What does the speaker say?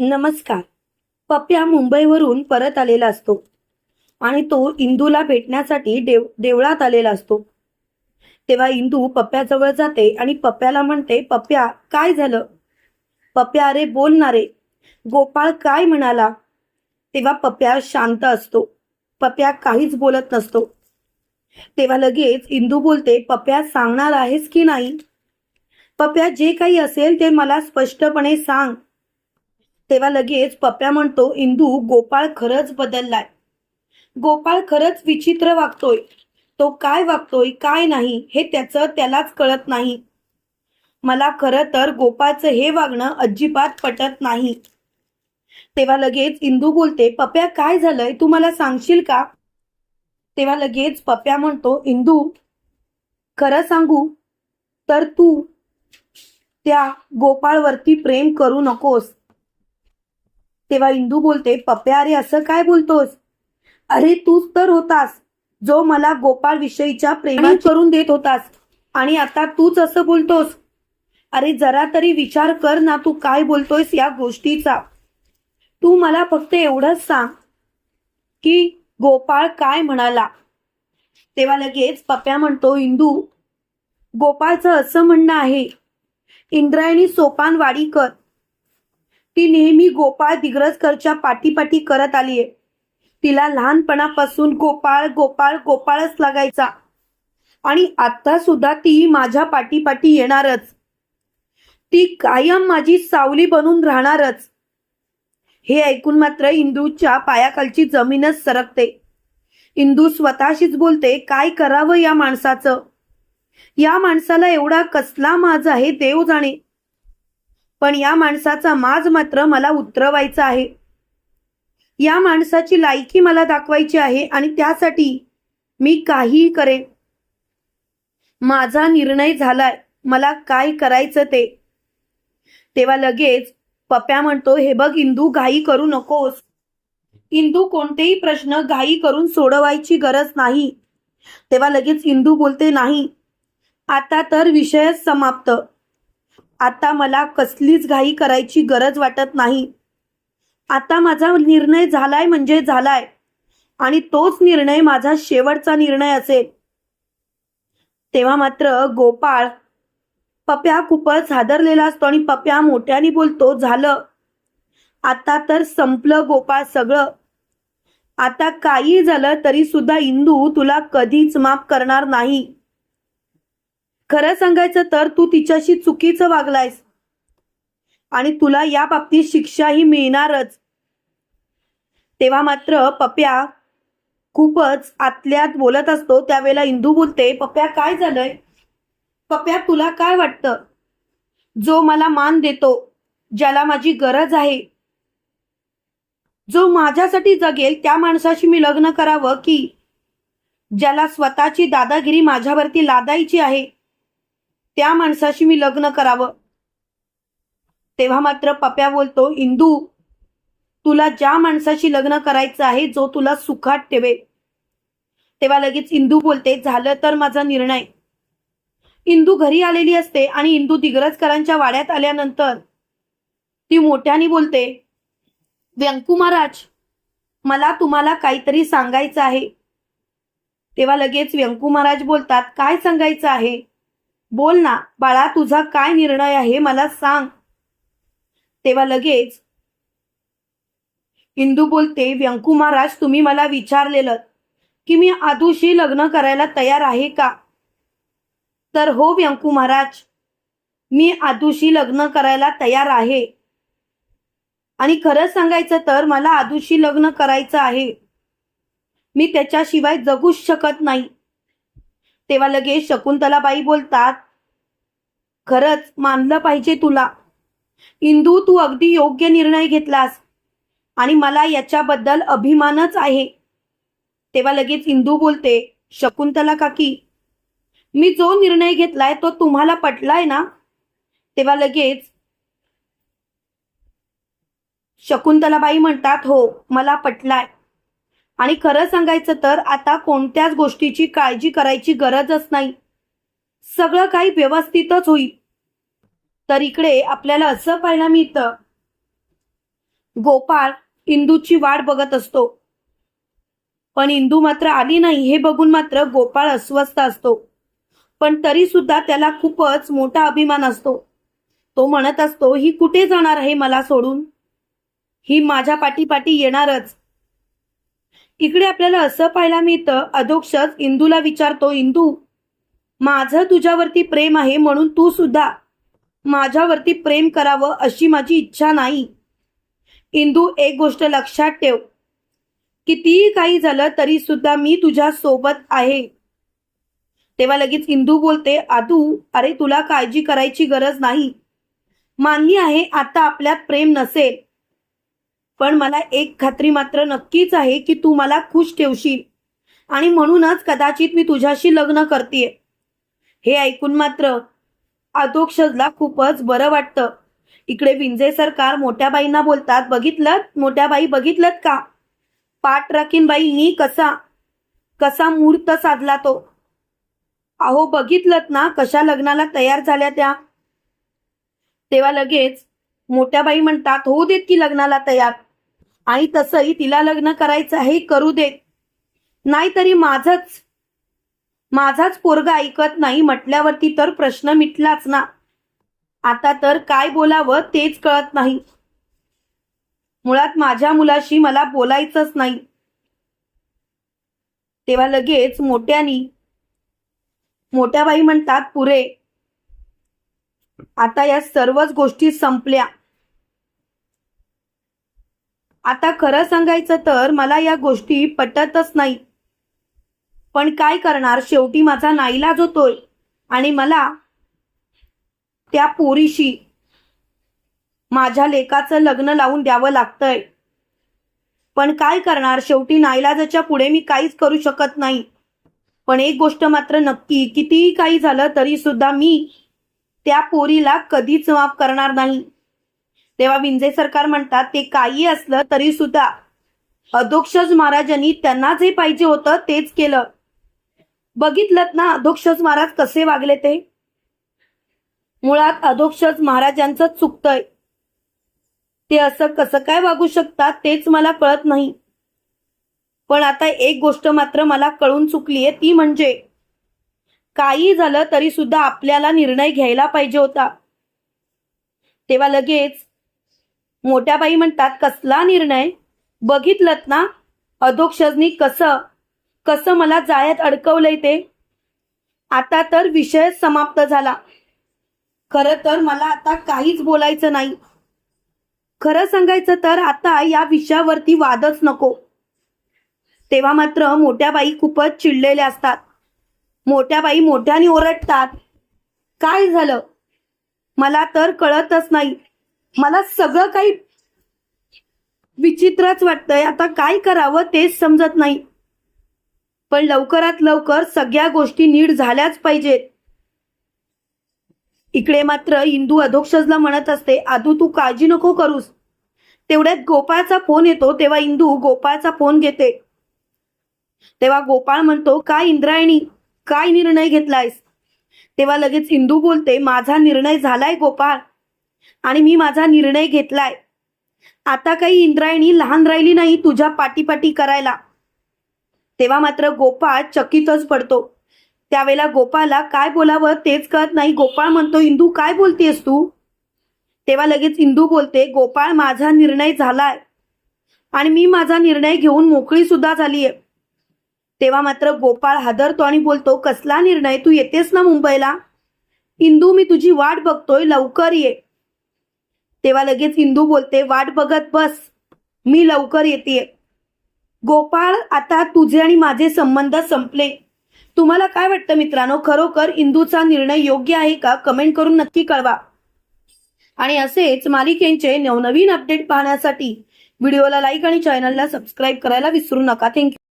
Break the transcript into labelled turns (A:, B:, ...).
A: नमस्कार. पप्या मुंबईवरून परत आलेला असतो. आणि तो इंदूला भेटण्यासाठी देव देवळात आलेला असतो. तेव्हा इंदू पप्प्याजवळ जाते आणि पप्प्याला म्हणते पप्प्या काय झालं? पप्प्या अरे बोल ना रे. गोपाळ काय म्हणाला? तेव्हा पप्प्या शांत असतो. पप्प्या काहीच बोलत नसतो. तेव्हा लगेच इंदू बोलते पप्प्या सांगणार आहेस की नाही? पप्प्या जे काही असेल ते मला स्पष्टपणे सांग. तेव्हा लगेच पप्प्या म्हणतो इंदू गोपाळ खरंच बदललाय. गोपाळ खरंच विचित्र वागतोय. तो काय वागतोय काय नाही हे त्याचं त्यालाच कळत नाही. मला खरं तर गोपाळचं हे वागणं अजिबात पटत नाही. तेव्हा लगेच इंदू बोलते पप्प्या काय झालंय? तू मला सांगशील का? तेव्हा लगेच पप्प्या म्हणतो इंदू खरं सांगू तर तू त्या गोपाळवरती प्रेम करू नकोस. तेव्हा इंदू बोलते पप्प्या अरे असं काय बोलतोस? अरे तूच तर होतास जो मला गोपाळ विषयीच्या प्रेमात करून देत होतास. आणि आता तूच असं बोलतोस? अरे जरा तरी विचार कर ना तू काय बोलतोयस या गोष्टीचा. तू मला फक्त एवढंच सांग की गोपाळ काय म्हणाला. तेव्हा लगेच पप्प्या म्हणतो इंदू गोपाळचं असं म्हणणं आहे. इंद्रायणी सोपान वाडीकर ती नेहमी गोपाळ दिग्रजकरच्या पाठीपाठी करत आलीये. तिला लहानपणापासून गोपाळ गोपाळ गोपाळच लागायचा. आणि आता सुद्धा ती माझ्या पाठीपाठी येणारच. ती कायम माझी सावली बनून राहणारच. हे ऐकून मात्र इंदूच्या पायाखालची जमीनच सरकते. इंदू स्वतःशीच बोलते काय करावं या माणसाचं? या माणसाला एवढा कसला माज आहे देव जाणे. पण या माणसाचा माज मात्र मला उतरवायचा आहे. या माणसाची लायकी मला दाखवायची आहे आणि त्यासाठी मी काहीही करेन. माझा निर्णय झालाय. मला काय करायचं ते? तेव्हा लगेच पप्या म्हणतो हे बघ इंदू घाई करू नकोस. इंदू कोणतेही प्रश्न घाई करून सोडवायची गरज नाही. तेव्हा लगेच इंदू बोलते नाही. आता तर विषयच समाप्त. आता मला कसलीच घाई करायची गरज वाटत नाही. आता माझा निर्णय झालाय म्हणजे झालाय. आणि तोच निर्णय माझा शेवटचा निर्णय असेल. तेव्हा मात्र गोपाळ पप्या खूपच हादरलेला असतो आणि पप्या मोठ्याने बोलतो झालं. आता तर संपलं गोपाळ सगळं. आता काही झालं तरी सुद्धा इंदू तुला कधीच माफ करणार नाही. खरं सांगायचं तर तू तिच्याशी चुकीचं वागलायस. आणि तुला या बाबतीत शिक्षाही मिळणारच. तेव्हा मात्र पप्या खूपच आतल्यात बोलत असतो. त्यावेळेला इंदू बोलते पप्या काय झालंय? पप्या तुला काय वाटतं? जो मला मान देतो ज्याला माझी गरज आहे जो माझ्यासाठी जगेल त्या माणसाशी मी लग्न करावं की ज्याला स्वतःची दादागिरी माझ्यावरती लादायची आहे? त्या माणसाशी मी लग्न करावं. तेव्हा मात्र पप्या बोलतो इंदू तुला ज्या माणसाशी लग्न करायचं आहे जो तुला सुखात ठेवेल. तेव्हा लगेच इंदू बोलते झालं तर माझा निर्णय. इंदू घरी आलेली असते आणि इंदू दिग्रजकरांच्या वाड्यात आल्यानंतर ती मोठ्याने बोलते व्यंकू महाराज मला तुम्हाला काहीतरी सांगायचं आहे. तेव्हा लगेच व्यंकू महाराज बोलतात काय सांगायचं आहे? बोल ना बाळा तुझा काय निर्णय आहे मला सांग. तेव्हा लगेच इंदू बोलते व्यंकू महाराज तुम्ही मला विचारलेलं की मी आदूशी लग्न करायला तयार आहे का? तर हो व्यंकू महाराज मी आदूशी लग्न करायला तयार आहे. आणि खरं सांगायचं तर मला आदूशी लग्न करायचं आहे. मी त्याच्याशिवाय जगूच शकत नाही. तेव्हा लगेच शकुंतलाबाई बोलतात खरंच मानलं पाहिजे तुला. इंदू तू अगदी योग्य निर्णय घेतलास आणि मला याच्याबद्दल अभिमानच आहे. तेव्हा लगेच इंदू बोलते शकुंतला काकी मी जो निर्णय घेतलाय तो तुम्हाला पटलाय ना? तेव्हा लगेच शकुंतलाबाई म्हणतात हो मला पटलाय. आणि खरं सांगायचं तर आता कोणत्याच गोष्टीची काळजी करायची गरजच नाही. सगळं काही व्यवस्थितच होईल. तर इकडे आपल्याला असं पाहायला मिळतं. गोपाळ इंदूची वाट बघत असतो. पण इंदू मात्र आली नाही हे बघून मात्र गोपाळ अस्वस्थ असतो. पण तरी सुद्धा त्याला खूपच मोठा अभिमान असतो. तो म्हणत असतो ही कुठे जाणार आहे मला सोडून? ही माझ्या पाठीपाठी येणारच. इकडे आपल्याला असं पाहायला मिळतं अधोक्षच इंदूला विचारतो इंदू माझं तुझ्यावरती प्रेम आहे म्हणून तू सुद्धा माझ्यावरती प्रेम करावं अशी माझी इच्छा नाही. इंदू एक गोष्ट लक्षात ठेव. कितीही काही झालं तरी सुद्धा मी तुझ्या सोबत आहे. तेव्हा लगेच इंदू बोलते आदू अरे तुला काळजी करायची गरज नाही. मान्य आहे आता आपल्यात प्रेम नसेल. पण मला एक खात्री मात्र नक्कीच आहे की तू मला खुश ठेवशील. आणि म्हणूनच कदाचित मी तुझ्याशी लग्न करतेय. हे ऐकून मात्र अधोक्षजला खूपच बरं वाटतं. इकडे विंजे सरकार मोठ्या बाईंना बोलतात बघितलं मोठ्या बाई बघितलं का? पाठ राखीन बाईंनी कसा? कसा मूर्त साधला तो? अहो बघितलं ना कशा लग्नाला तयार झाल्या त्या? तेव्हा लगेच मोठ्या बाई म्हणतात होऊ देत की लग्नाला तयार. आणि तसंही तिला लग्न करायचं आहे करू देत नाहीतरी माझच माझाच पोरगा ऐकत नाही म्हटल्यावरती तर प्रश्न मिटलाच ना. आता तर काय बोलावं तेच कळत नाही. मुळात माझ्या मुलाशी मला बोलायचंच नाही. तेव्हा लगेच मोठ्यानी मोठ्या बाई म्हणतात पुरे आता या सर्वच गोष्टी संपल्या. आता खरं सांगायचं तर मला या गोष्टी पटतच नाही. पण काय करणार? शेवटी माझा नाईलाज होतोय आणि मला त्या पोरीशी माझ्या लेकाचं लग्न लावून द्यावं लागतंय. पण काय करणार? शेवटी नाईलाजाच्या पुढे मी काहीच करू शकत नाही. पण एक गोष्ट मात्र नक्की कितीही काही झालं तरी सुद्धा मी त्या पोरीला कधीच माफ करणार नाही. तेव्हा विंजे सरकार म्हणतात ते काही असलं तरी सुद्धा अधोक्षज महाराजांनी त्यांना जे पाहिजे होतं तेच केलं. बघितलं ना अधोक्षज महाराज कसे वागले ते? मुळात अधोक्षज महाराजांचं चुकतंय. ते असं कसं काय वागू शकतात तेच मला कळत नाही. पण आता एक गोष्ट मात्र मला कळून चुकलीये ती म्हणजे काही झालं तरी सुद्धा आपल्याला निर्णय घ्यायला पाहिजे होता. तेव्हा लगेच मोठ्या बाई म्हणतात कसला निर्णय? बघितलं ना? अधोक्षजनी कसं कसं मला जाळ्यात अडकवलंय ते? आता तर विषय समाप्त झाला. खरं तर मला आता काहीच बोलायचं नाही. खरं सांगायचं तर आता या विषयावरती वादच नको. तेव्हा मात्र मोठ्या बाई खूपच चिडलेल्या असतात. मोठ्या बाई मोठ्याने ओरडतात काय झालं? मला तर कळतच नाही. मला सगळं काही विचित्रच वाटतंय. आता काय करावं तेच समजत नाही. पण लवकरात लवकर सगळ्या गोष्टी नीट झाल्याच पाहिजेत. इकडे मात्र इंदू अधोक्षजला म्हणत असते आदू तू काळजी नको करूस. तेवढ्यात गोपाळचा फोन येतो तेव्हा इंदू गोपाळचा फोन घेते. तेव्हा गोपाळ म्हणतो काय इंद्रायणी काय निर्णय घेतलायस? तेव्हा लगेच इंदू बोलते माझा निर्णय झालाय गोपाळ. आणि मी माझा निर्णय घेतलाय. आता काही इंद्रायणी लहान राहिली नाही तुझ्या पाठीपाठी करायला. तेव्हा मात्र गोपाळ चकितच पडतो. त्यावेळेला गोपाळला काय बोलावं तेच कळत नाही. गोपाळ म्हणतो इंदू काय बोलतेस तू? तेव्हा लगेच इंदू बोलते गोपाळ माझा निर्णय झालाय. आणि मी माझा निर्णय घेऊन मोकळी सुद्धा झालीय. तेव्हा मात्र गोपाळ हादरतो आणि बोलतो कसला निर्णय? तू येतेस ना मुंबईला? इंदू मी तुझी वाट बघतोय. लवकर ये. तेव्हा लगेच इंदू बोलते वाट बघत बस मी लवकर येते. गोपाळ आता तुझे आणि माझे संबंध संपले. तुम्हाला काय वाटतं मित्रांनो? खरोखर इंदूचा निर्णय योग्य आहे का? कमेंट करून नक्की कळवा. आणि असेच मालिकेंचे नवनवीन अपडेट पाहण्यासाठी व्हिडिओला लाईक आणि चॅनलला सबस्क्राईब करायला विसरू नका. थँक्यू.